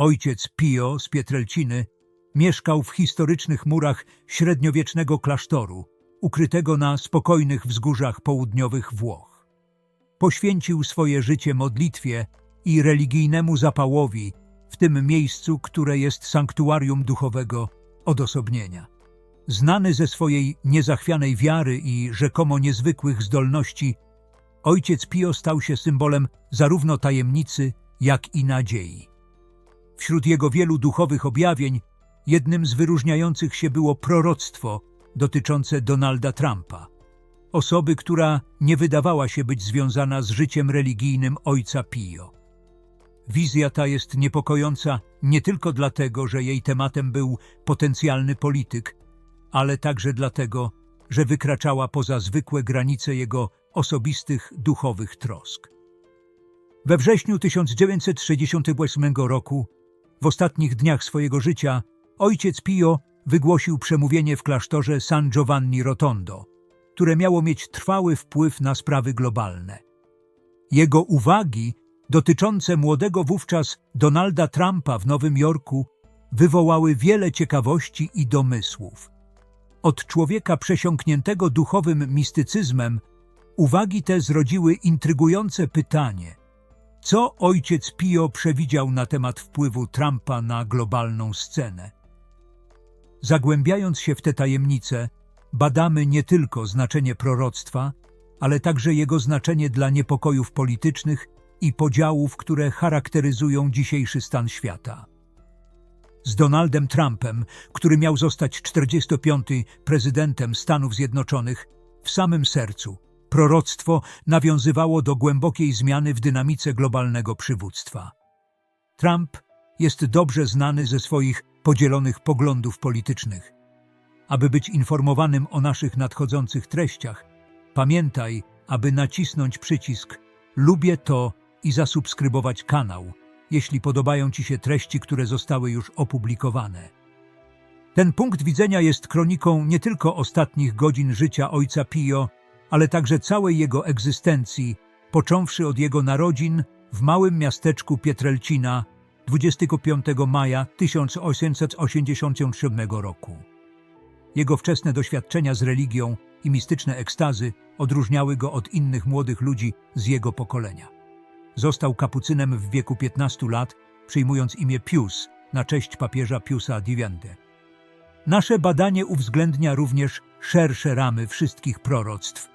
Ojciec Pio z Pietrelciny mieszkał w historycznych murach średniowiecznego klasztoru, ukrytego na spokojnych wzgórzach południowych Włoch. Poświęcił swoje życie modlitwie i religijnemu zapałowi w tym miejscu, które jest sanktuarium duchowego odosobnienia. Znany ze swojej niezachwianej wiary i rzekomo niezwykłych zdolności, ojciec Pio stał się symbolem zarówno tajemnicy, jak i nadziei. Wśród jego wielu duchowych objawień jednym z wyróżniających się było proroctwo dotyczące Donalda Trumpa, osoby, która nie wydawała się być związana z życiem religijnym ojca Pio. Wizja ta jest niepokojąca nie tylko dlatego, że jej tematem był potencjalny polityk, ale także dlatego, że wykraczała poza zwykłe granice jego osobistych duchowych trosk. We wrześniu 1968 roku, w ostatnich dniach swojego życia, ojciec Pio wygłosił przemówienie w klasztorze San Giovanni Rotondo, które miało mieć trwały wpływ na sprawy globalne. Jego uwagi dotyczące młodego wówczas Donalda Trumpa w Nowym Jorku wywołały wiele ciekawości i domysłów. Od człowieka przesiąkniętego duchowym mistycyzmem uwagi te zrodziły intrygujące pytanie – co ojciec Pio przewidział na temat wpływu Trumpa na globalną scenę? Zagłębiając się w te tajemnice, badamy nie tylko znaczenie proroctwa, ale także jego znaczenie dla niepokojów politycznych i podziałów, które charakteryzują dzisiejszy stan świata. Z Donaldem Trumpem, który miał zostać 45. prezydentem Stanów Zjednoczonych, w samym sercu, proroctwo nawiązywało do głębokiej zmiany w dynamice globalnego przywództwa. Trump jest dobrze znany ze swoich podzielonych poglądów politycznych. Aby być informowanym o naszych nadchodzących treściach, pamiętaj, aby nacisnąć przycisk Lubię to i zasubskrybować kanał, jeśli podobają Ci się treści, które zostały już opublikowane. Ten punkt widzenia jest kroniką nie tylko ostatnich godzin życia ojca Pio, ale także całej jego egzystencji, począwszy od jego narodzin w małym miasteczku Pietrelcina 25 maja 1887 roku. Jego wczesne doświadczenia z religią i mistyczne ekstazy odróżniały go od innych młodych ludzi z jego pokolenia. Został kapucynem w wieku 15 lat, przyjmując imię Pius na cześć papieża Piusa Divende. Nasze badanie uwzględnia również szersze ramy wszystkich proroctw,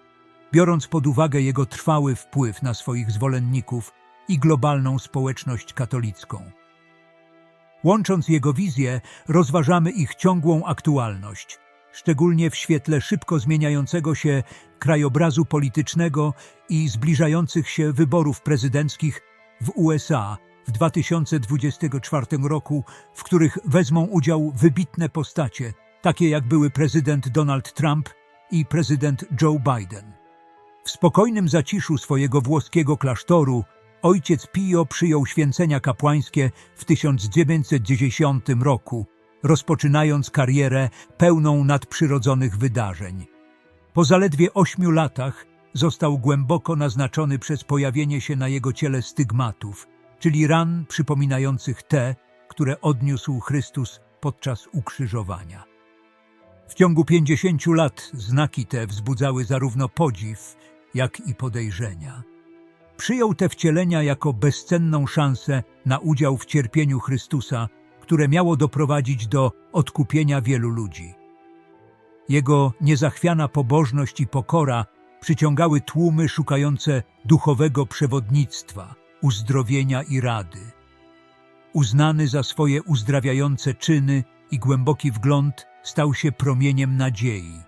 biorąc pod uwagę jego trwały wpływ na swoich zwolenników i globalną społeczność katolicką. Łącząc jego wizje, rozważamy ich ciągłą aktualność, szczególnie w świetle szybko zmieniającego się krajobrazu politycznego i zbliżających się wyborów prezydenckich w USA w 2024 roku, w których wezmą udział wybitne postacie, takie jak były prezydent Donald Trump i prezydent Joe Biden. W spokojnym zaciszu swojego włoskiego klasztoru ojciec Pio przyjął święcenia kapłańskie w 1910 roku, rozpoczynając karierę pełną nadprzyrodzonych wydarzeń. Po zaledwie ośmiu latach został głęboko naznaczony przez pojawienie się na jego ciele stygmatów, czyli ran przypominających te, które odniósł Chrystus podczas ukrzyżowania. W ciągu pięćdziesięciu lat znaki te wzbudzały zarówno podziw, jak i podejrzenia. Przyjął te wcielenia jako bezcenną szansę na udział w cierpieniu Chrystusa, które miało doprowadzić do odkupienia wielu ludzi. Jego niezachwiana pobożność i pokora przyciągały tłumy szukające duchowego przewodnictwa, uzdrowienia i rady. Uznany za swoje uzdrawiające czyny i głęboki wgląd, stał się promieniem nadziei.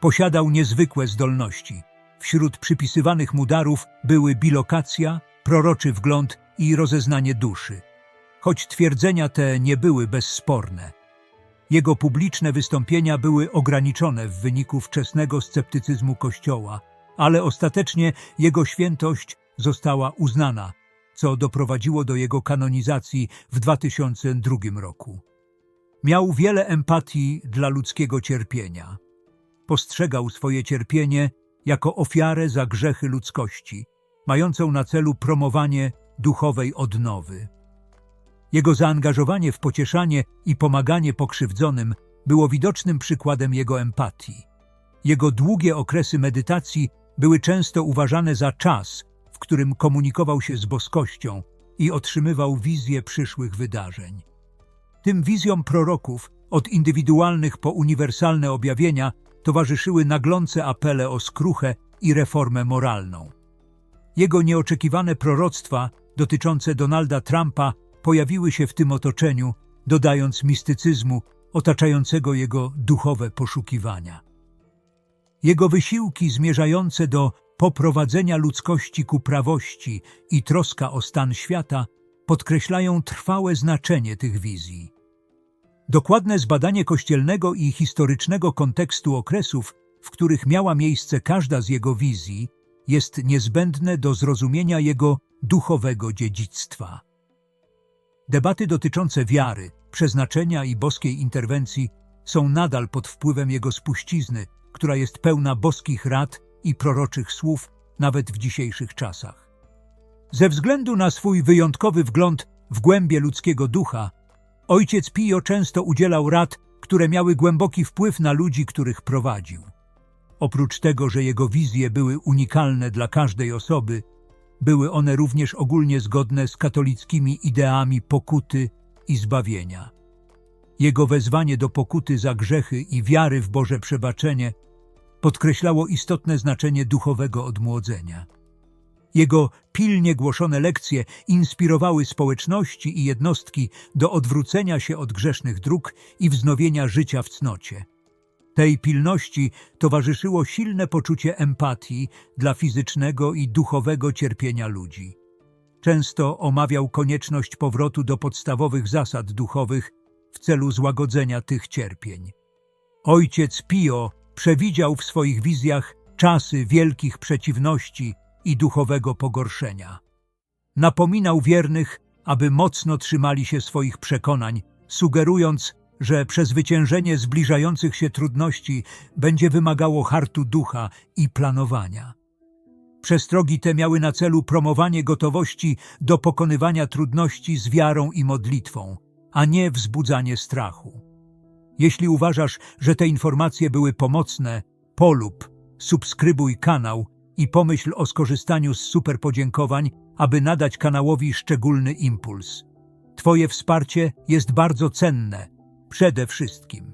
Posiadał niezwykłe zdolności – Wśród przypisywanych mu darów były bilokacja, proroczy wgląd i rozeznanie duszy. Choć twierdzenia te nie były bezsporne. Jego publiczne wystąpienia były ograniczone w wyniku wczesnego sceptycyzmu Kościoła, ale ostatecznie jego świętość została uznana, co doprowadziło do jego kanonizacji w 2002 roku. Miał wiele empatii dla ludzkiego cierpienia. Postrzegał swoje cierpienie jako ofiarę za grzechy ludzkości, mającą na celu promowanie duchowej odnowy. Jego zaangażowanie w pocieszanie i pomaganie pokrzywdzonym było widocznym przykładem jego empatii. Jego długie okresy medytacji były często uważane za czas, w którym komunikował się z boskością i otrzymywał wizje przyszłych wydarzeń. Tym wizjom proroków, od indywidualnych po uniwersalne objawienia, towarzyszyły naglące apele o skruchę i reformę moralną. Jego nieoczekiwane proroctwa dotyczące Donalda Trumpa pojawiły się w tym otoczeniu, dodając mistycyzmu otaczającego jego duchowe poszukiwania. Jego wysiłki zmierzające do poprowadzenia ludzkości ku prawości i troska o stan świata podkreślają trwałe znaczenie tych wizji. Dokładne zbadanie kościelnego i historycznego kontekstu okresów, w których miała miejsce każda z jego wizji, jest niezbędne do zrozumienia jego duchowego dziedzictwa. Debaty dotyczące wiary, przeznaczenia i boskiej interwencji są nadal pod wpływem jego spuścizny, która jest pełna boskich rad i proroczych słów nawet w dzisiejszych czasach. Ze względu na swój wyjątkowy wgląd w głębie ludzkiego ducha, ojciec Pio często udzielał rad, które miały głęboki wpływ na ludzi, których prowadził. Oprócz tego, że jego wizje były unikalne dla każdej osoby, były one również ogólnie zgodne z katolickimi ideami pokuty i zbawienia. Jego wezwanie do pokuty za grzechy i wiary w Boże przebaczenie podkreślało istotne znaczenie duchowego odmłodzenia. Jego pilnie głoszone lekcje inspirowały społeczności i jednostki do odwrócenia się od grzesznych dróg i wznowienia życia w cnocie. Tej pilności towarzyszyło silne poczucie empatii dla fizycznego i duchowego cierpienia ludzi. Często omawiał konieczność powrotu do podstawowych zasad duchowych w celu złagodzenia tych cierpień. Ojciec Pio przewidział w swoich wizjach czasy wielkich przeciwności i duchowego pogorszenia. Napominał wiernych, aby mocno trzymali się swoich przekonań, sugerując, że przezwyciężenie zbliżających się trudności będzie wymagało hartu ducha i planowania. Przestrogi te miały na celu promowanie gotowości do pokonywania trudności z wiarą i modlitwą, a nie wzbudzanie strachu. Jeśli uważasz, że te informacje były pomocne, polub, subskrybuj kanał i pomyśl o skorzystaniu z super podziękowań, aby nadać kanałowi szczególny impuls. Twoje wsparcie jest bardzo cenne, przede wszystkim.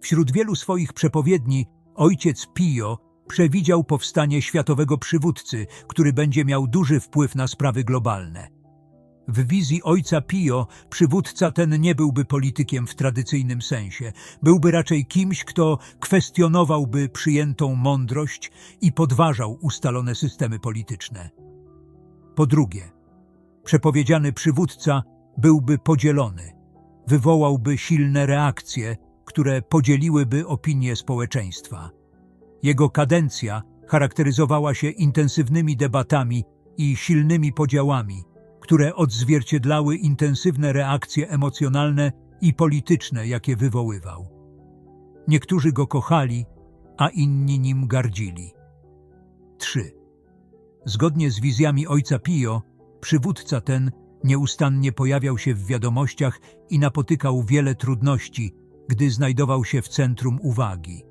Wśród wielu swoich przepowiedni ojciec Pio przewidział powstanie światowego przywódcy, który będzie miał duży wpływ na sprawy globalne. W wizji ojca Pio przywódca ten nie byłby politykiem w tradycyjnym sensie. Byłby raczej kimś, kto kwestionowałby przyjętą mądrość i podważał ustalone systemy polityczne. Po drugie, przepowiedziany przywódca byłby podzielony. Wywołałby silne reakcje, które podzieliłyby opinię społeczeństwa. Jego kadencja charakteryzowała się intensywnymi debatami i silnymi podziałami, które odzwierciedlały intensywne reakcje emocjonalne i polityczne, jakie wywoływał. Niektórzy go kochali, a inni nim gardzili. 3. Zgodnie z wizjami ojca Pio, przywódca ten nieustannie pojawiał się w wiadomościach i napotykał wiele trudności, gdy znajdował się w centrum uwagi.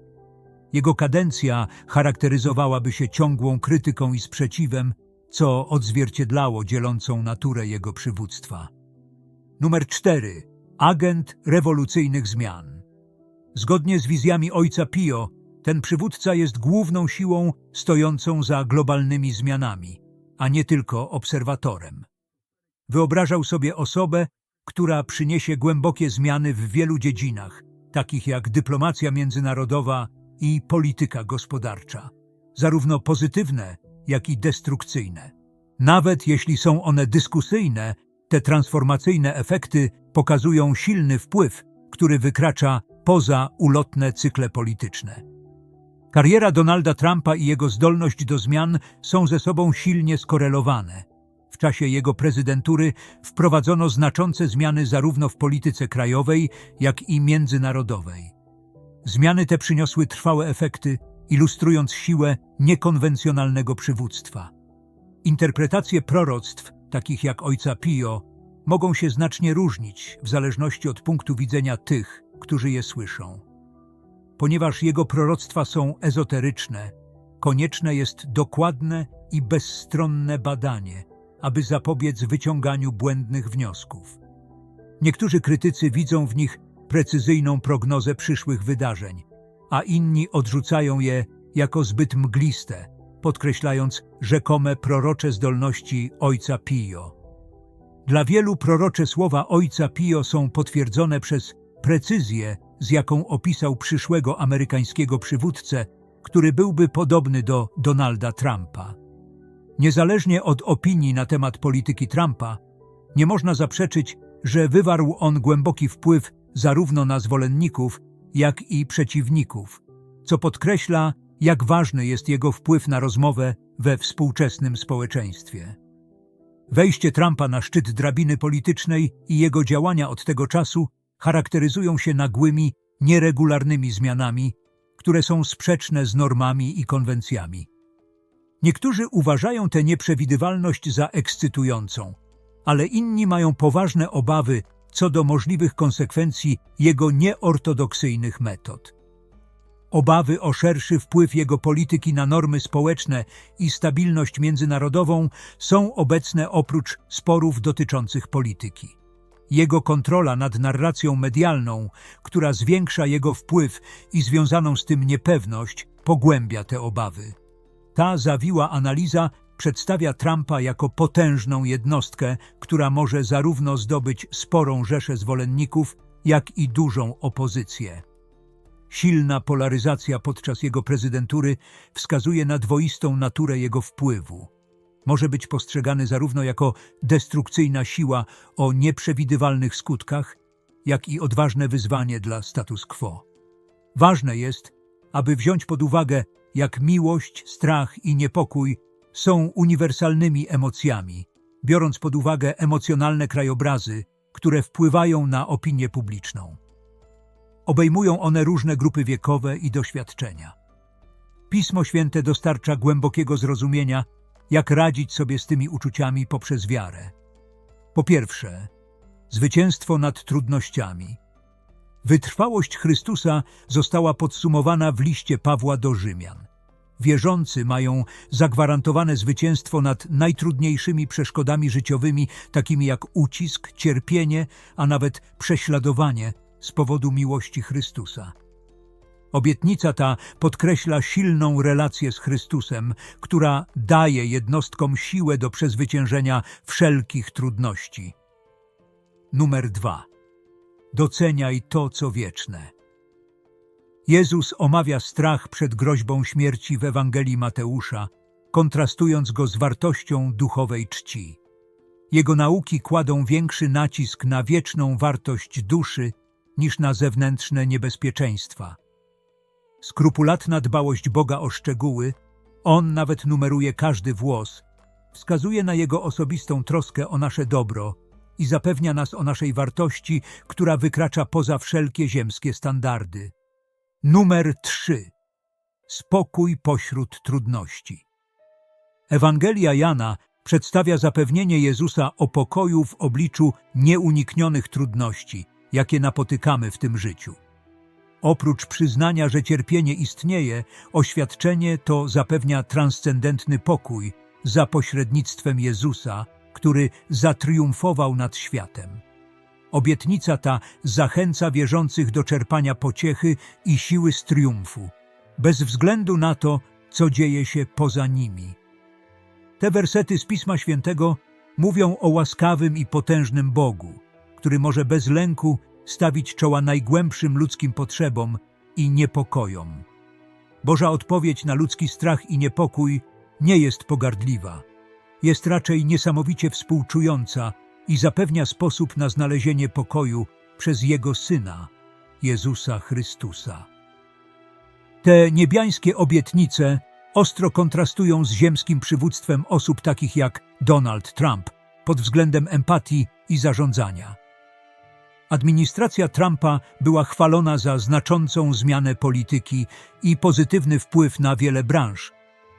Jego kadencja charakteryzowałaby się ciągłą krytyką i sprzeciwem, co odzwierciedlało dzielącą naturę jego przywództwa. Numer 4. Agent rewolucyjnych zmian. Zgodnie z wizjami ojca Pio, ten przywódca jest główną siłą stojącą za globalnymi zmianami, a nie tylko obserwatorem. Wyobrażał sobie osobę, która przyniesie głębokie zmiany w wielu dziedzinach, takich jak dyplomacja międzynarodowa i polityka gospodarcza, zarówno pozytywne, jak i destrukcyjne. Nawet jeśli są one dyskusyjne, te transformacyjne efekty pokazują silny wpływ, który wykracza poza ulotne cykle polityczne. Kariera Donalda Trumpa i jego zdolność do zmian są ze sobą silnie skorelowane. W czasie jego prezydentury wprowadzono znaczące zmiany zarówno w polityce krajowej, jak i międzynarodowej. Zmiany te przyniosły trwałe efekty, ilustrując siłę niekonwencjonalnego przywództwa. Interpretacje proroctw, takich jak ojca Pio, mogą się znacznie różnić w zależności od punktu widzenia tych, którzy je słyszą. Ponieważ jego proroctwa są ezoteryczne, konieczne jest dokładne i bezstronne badanie, aby zapobiec wyciąganiu błędnych wniosków. Niektórzy krytycy widzą w nich precyzyjną prognozę przyszłych wydarzeń, a inni odrzucają je jako zbyt mgliste, podkreślając rzekome prorocze zdolności ojca Pio. Dla wielu prorocze słowa ojca Pio są potwierdzone przez precyzję, z jaką opisał przyszłego amerykańskiego przywódcę, który byłby podobny do Donalda Trumpa. Niezależnie od opinii na temat polityki Trumpa, nie można zaprzeczyć, że wywarł on głęboki wpływ zarówno na zwolenników, jak i przeciwników, co podkreśla, jak ważny jest jego wpływ na rozmowę we współczesnym społeczeństwie. Wejście Trumpa na szczyt drabiny politycznej i jego działania od tego czasu charakteryzują się nagłymi, nieregularnymi zmianami, które są sprzeczne z normami i konwencjami. Niektórzy uważają tę nieprzewidywalność za ekscytującą, ale inni mają poważne obawy co do możliwych konsekwencji jego nieortodoksyjnych metod. Obawy o szerszy wpływ jego polityki na normy społeczne i stabilność międzynarodową są obecne oprócz sporów dotyczących polityki. Jego kontrola nad narracją medialną, która zwiększa jego wpływ i związaną z tym niepewność, pogłębia te obawy. Ta zawiła analiza przedstawia Trumpa jako potężną jednostkę, która może zarówno zdobyć sporą rzeszę zwolenników, jak i dużą opozycję. Silna polaryzacja podczas jego prezydentury wskazuje na dwoistą naturę jego wpływu. Może być postrzegany zarówno jako destrukcyjna siła o nieprzewidywalnych skutkach, jak i odważne wyzwanie dla status quo. Ważne jest, aby wziąć pod uwagę, jak miłość, strach i niepokój są uniwersalnymi emocjami, biorąc pod uwagę emocjonalne krajobrazy, które wpływają na opinię publiczną. Obejmują one różne grupy wiekowe i doświadczenia. Pismo Święte dostarcza głębokiego zrozumienia, jak radzić sobie z tymi uczuciami poprzez wiarę. Po pierwsze, zwycięstwo nad trudnościami. Wytrwałość Chrystusa została podsumowana w liście Pawła do Rzymian. Wierzący mają zagwarantowane zwycięstwo nad najtrudniejszymi przeszkodami życiowymi, takimi jak ucisk, cierpienie, a nawet prześladowanie z powodu miłości Chrystusa. Obietnica ta podkreśla silną relację z Chrystusem, która daje jednostkom siłę do przezwyciężenia wszelkich trudności. Numer dwa. Doceniaj to, co wieczne. Jezus omawia strach przed groźbą śmierci w Ewangelii Mateusza, kontrastując go z wartością duchowej czci. Jego nauki kładą większy nacisk na wieczną wartość duszy niż na zewnętrzne niebezpieczeństwa. Skrupulatna dbałość Boga o szczegóły, On nawet numeruje każdy włos, wskazuje na Jego osobistą troskę o nasze dobro i zapewnia nas o naszej wartości, która wykracza poza wszelkie ziemskie standardy. Numer 3. Spokój pośród trudności. Ewangelia Jana przedstawia zapewnienie Jezusa o pokoju w obliczu nieuniknionych trudności, jakie napotykamy w tym życiu. Oprócz przyznania, że cierpienie istnieje, oświadczenie to zapewnia transcendentny pokój za pośrednictwem Jezusa, który zatriumfował nad światem. Obietnica ta zachęca wierzących do czerpania pociechy i siły z triumfu, bez względu na to, co dzieje się poza nimi. Te wersety z Pisma Świętego mówią o łaskawym i potężnym Bogu, który może bez lęku stawić czoła najgłębszym ludzkim potrzebom i niepokojom. Boża odpowiedź na ludzki strach i niepokój nie jest pogardliwa. Jest raczej niesamowicie współczująca i zapewnia sposób na znalezienie pokoju przez Jego Syna, Jezusa Chrystusa. Te niebiańskie obietnice ostro kontrastują z ziemskim przywództwem osób takich jak Donald Trump pod względem empatii i zarządzania. Administracja Trumpa była chwalona za znaczącą zmianę polityki i pozytywny wpływ na wiele branż,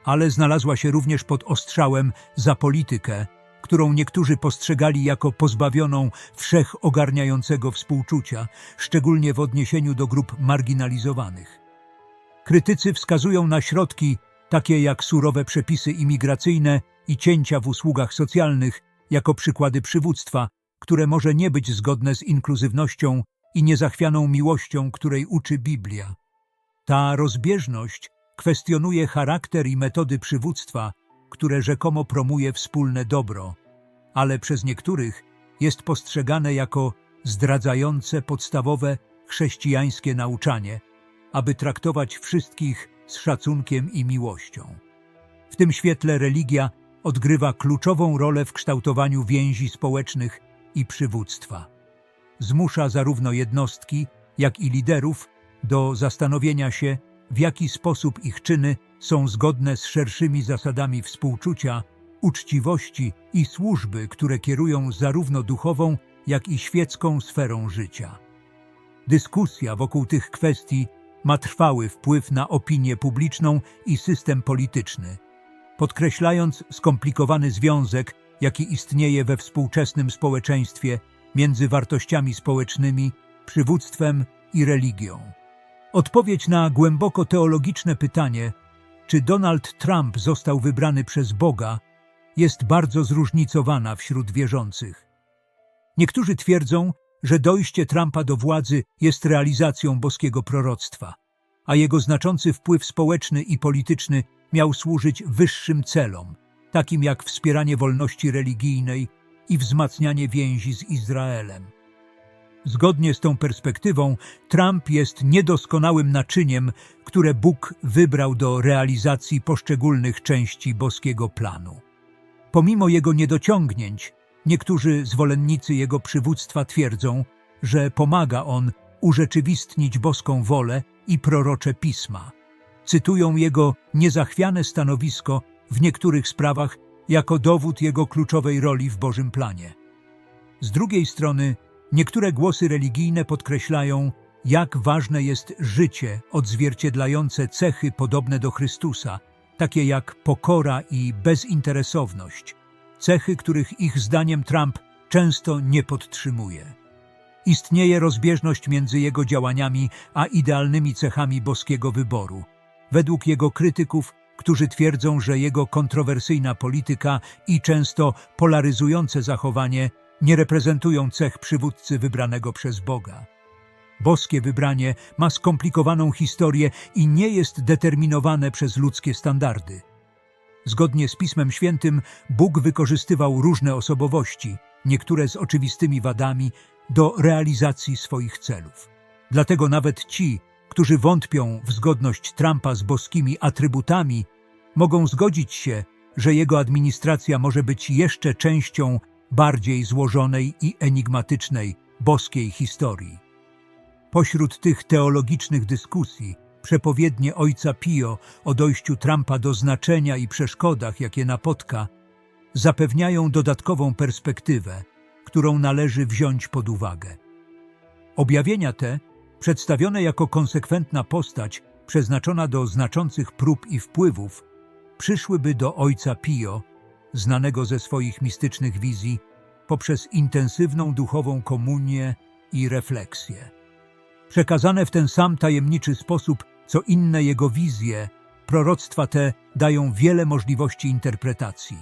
ale znalazła się również pod ostrzałem za politykę, którą niektórzy postrzegali jako pozbawioną wszechogarniającego współczucia, szczególnie w odniesieniu do grup marginalizowanych. Krytycy wskazują na środki, takie jak surowe przepisy imigracyjne i cięcia w usługach socjalnych, jako przykłady przywództwa, które może nie być zgodne z inkluzywnością i niezachwianą miłością, której uczy Biblia. Ta rozbieżność kwestionuje charakter i metody przywództwa, które rzekomo promuje wspólne dobro, ale przez niektórych jest postrzegane jako zdradzające podstawowe chrześcijańskie nauczanie, aby traktować wszystkich z szacunkiem i miłością. W tym świetle religia odgrywa kluczową rolę w kształtowaniu więzi społecznych i przywództwa. Zmusza zarówno jednostki, jak i liderów do zastanowienia się, w jaki sposób ich czyny są zgodne z szerszymi zasadami współczucia, uczciwości i służby, które kierują zarówno duchową, jak i świecką sferą życia. Dyskusja wokół tych kwestii ma trwały wpływ na opinię publiczną i system polityczny, podkreślając skomplikowany związek, jaki istnieje we współczesnym społeczeństwie między wartościami społecznymi, przywództwem i religią. Odpowiedź na głęboko teologiczne pytanie, czy Donald Trump został wybrany przez Boga, jest bardzo zróżnicowana wśród wierzących. Niektórzy twierdzą, że dojście Trumpa do władzy jest realizacją boskiego proroctwa, a jego znaczący wpływ społeczny i polityczny miał służyć wyższym celom, takim jak wspieranie wolności religijnej i wzmacnianie więzi z Izraelem. Zgodnie z tą perspektywą, Trump jest niedoskonałym naczyniem, które Bóg wybrał do realizacji poszczególnych części boskiego planu. Pomimo jego niedociągnięć, niektórzy zwolennicy jego przywództwa twierdzą, że pomaga on urzeczywistnić boską wolę i prorocze pisma. Cytują jego niezachwiane stanowisko w niektórych sprawach jako dowód jego kluczowej roli w Bożym planie. Z drugiej strony, niektóre głosy religijne podkreślają, jak ważne jest życie odzwierciedlające cechy podobne do Chrystusa, takie jak pokora i bezinteresowność, cechy, których ich zdaniem Trump często nie podtrzymuje. Istnieje rozbieżność między jego działaniami a idealnymi cechami boskiego wyboru. Według jego krytyków którzy twierdzą, że jego kontrowersyjna polityka i często polaryzujące zachowanie nie reprezentują cech przywódcy wybranego przez Boga. Boskie wybranie ma skomplikowaną historię i nie jest determinowane przez ludzkie standardy. Zgodnie z Pismem Świętym, Bóg wykorzystywał różne osobowości, niektóre z oczywistymi wadami, do realizacji swoich celów. Dlatego nawet ci, którzy wątpią w zgodność Trumpa z boskimi atrybutami, mogą zgodzić się, że jego administracja może być jeszcze częścią bardziej złożonej i enigmatycznej boskiej historii. Pośród tych teologicznych dyskusji przepowiednie ojca Pio o dojściu Trumpa do znaczenia i przeszkodach, jakie napotka, zapewniają dodatkową perspektywę, którą należy wziąć pod uwagę. Objawienia te Przedstawione jako konsekwentna postać, przeznaczona do znaczących prób i wpływów, przyszłyby do ojca Pio, znanego ze swoich mistycznych wizji, poprzez intensywną duchową komunię i refleksję. Przekazane w ten sam tajemniczy sposób, co inne jego wizje, proroctwa te dają wiele możliwości interpretacji.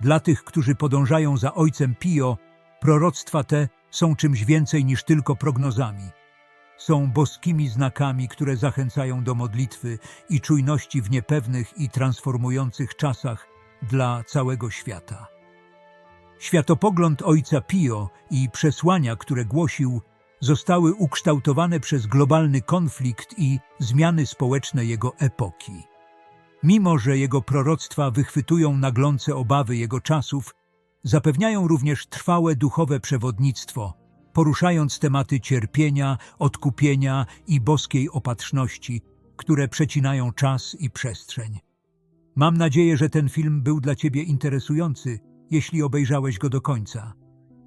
Dla tych, którzy podążają za ojcem Pio, proroctwa te są czymś więcej niż tylko prognozami – są boskimi znakami, które zachęcają do modlitwy i czujności w niepewnych i transformujących czasach dla całego świata. Światopogląd ojca Pio i przesłania, które głosił, zostały ukształtowane przez globalny konflikt i zmiany społeczne jego epoki. Mimo, że jego proroctwa wychwytują naglące obawy jego czasów, zapewniają również trwałe duchowe przewodnictwo – poruszając tematy cierpienia, odkupienia i boskiej opatrzności, które przecinają czas i przestrzeń. Mam nadzieję, że ten film był dla Ciebie interesujący, jeśli obejrzałeś go do końca.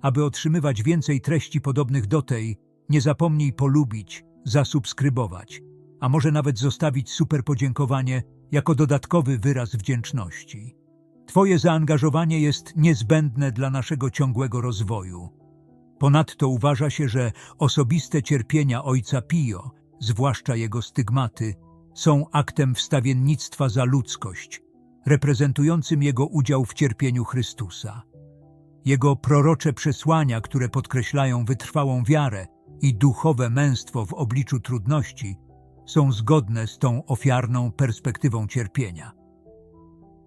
Aby otrzymywać więcej treści podobnych do tej, nie zapomnij polubić, zasubskrybować, a może nawet zostawić super podziękowanie jako dodatkowy wyraz wdzięczności. Twoje zaangażowanie jest niezbędne dla naszego ciągłego rozwoju. Ponadto uważa się, że osobiste cierpienia ojca Pio, zwłaszcza jego stygmaty, są aktem wstawiennictwa za ludzkość, reprezentującym jego udział w cierpieniu Chrystusa. Jego prorocze przesłania, które podkreślają wytrwałą wiarę i duchowe męstwo w obliczu trudności, są zgodne z tą ofiarną perspektywą cierpienia.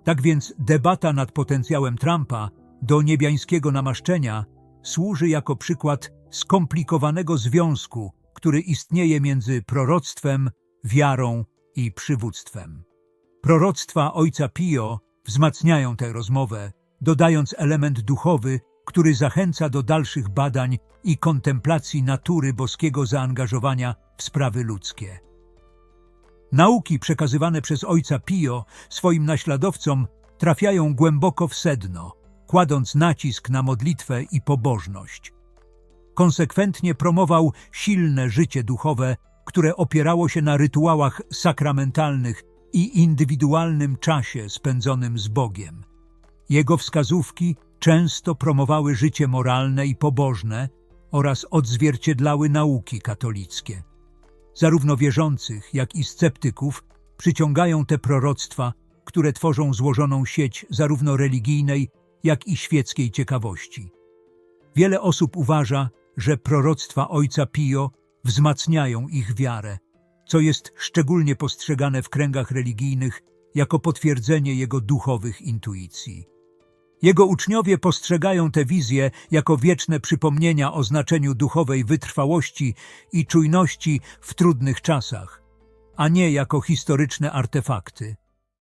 Tak więc debata nad potencjałem Trumpa do niebiańskiego namaszczenia służy jako przykład skomplikowanego związku, który istnieje między proroctwem, wiarą i przywództwem. Proroctwa ojca Pio wzmacniają tę rozmowę, dodając element duchowy, który zachęca do dalszych badań i kontemplacji natury boskiego zaangażowania w sprawy ludzkie. Nauki przekazywane przez ojca Pio swoim naśladowcom trafiają głęboko w sedno, kładąc nacisk na modlitwę i pobożność. Konsekwentnie promował silne życie duchowe, które opierało się na rytuałach sakramentalnych i indywidualnym czasie spędzonym z Bogiem. Jego wskazówki często promowały życie moralne i pobożne oraz odzwierciedlały nauki katolickie. Zarówno wierzących, jak i sceptyków przyciągają te proroctwa, które tworzą złożoną sieć zarówno religijnej, jak i świeckiej ciekawości. Wiele osób uważa, że proroctwa ojca Pio wzmacniają ich wiarę, co jest szczególnie postrzegane w kręgach religijnych jako potwierdzenie jego duchowych intuicji. Jego uczniowie postrzegają te wizje jako wieczne przypomnienia o znaczeniu duchowej wytrwałości i czujności w trudnych czasach, a nie jako historyczne artefakty.